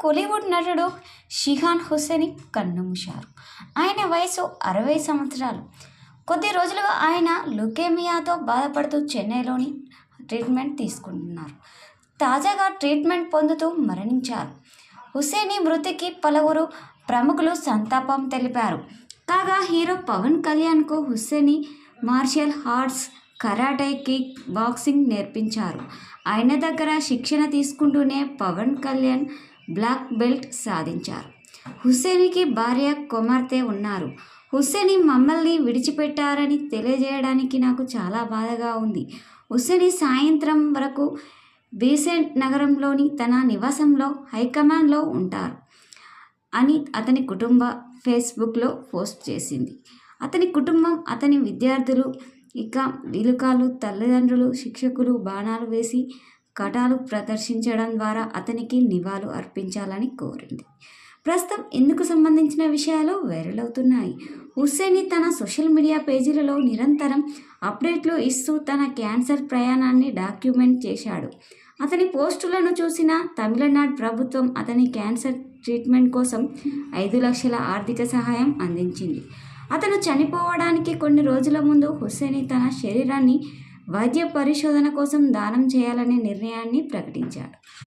కోలీవుడ్ నటుడు షిహాన్ హుస్సేని కన్నుమూశారు ఆయన వయసు అరవై సంవత్సరాలు. కొద్ది రోజులుగా ఆయన లుకేమియాతో బాధపడుతూ చెన్నైలోని ట్రీట్మెంట్ తీసుకుంటున్నారు. తాజాగా ట్రీట్మెంట్ పొందుతూ మరణించారు. హుస్సేని మృతికి పలువురు ప్రముఖులు సంతాపం తెలిపారు. కాగా హీరో పవన్ కళ్యాణ్కు Hussaini martial arts karate kick boxing నేర్పించారు. ఆయన దగ్గర శిక్షణ తీసుకుంటూనే పవన్ కళ్యాణ్ బ్లాక్ బెల్ట్ సాధించారు. హుస్సేనికి భార్య కుమార్తె ఉన్నారు. హుస్సేని మమ్మల్ని విడిచిపెట్టారని తెలియజేయడానికి నాకు చాలా బాధగా ఉంది. హుస్సేని సాయంత్రం వరకు బీసెంట్ నగరంలోని తన నివాసంలో హైకమాండ్లో ఉంటారు అని అతని కుటుంబ ఫేస్బుక్లో పోస్ట్ చేసింది. అతని కుటుంబం అతని విద్యార్థులు ఇక విలుకాలు తల్లిదండ్రులు శిక్షకులు బాణాలు వేసి కటాలు ప్రదర్శించడం ద్వారా అతనికి నివాళులు అర్పించాలని కోరింది. ప్రస్తుతం ఇందుకు సంబంధించిన విషయాలు వైరల్ అవుతున్నాయి హుస్సేని తన సోషల్ మీడియా పేజీలలో నిరంతరం అప్డేట్లు ఇస్తూ తన క్యాన్సర్ ప్రయాణాన్ని డాక్యుమెంట్ చేశాడు. అతని పోస్టులను చూసిన తమిళనాడు ప్రభుత్వం అతని క్యాన్సర్ ట్రీట్మెంట్ కోసం ఐదు లక్షల ఆర్థిక సహాయం అందించింది. అతను చనిపోవడానికి కొన్ని రోజుల ముందు హుస్సేని తన శరీరాన్ని వైద్య పరిశోధన కోసం దానం చేయాలనే నిర్ణయాన్ని ప్రకటించాడు.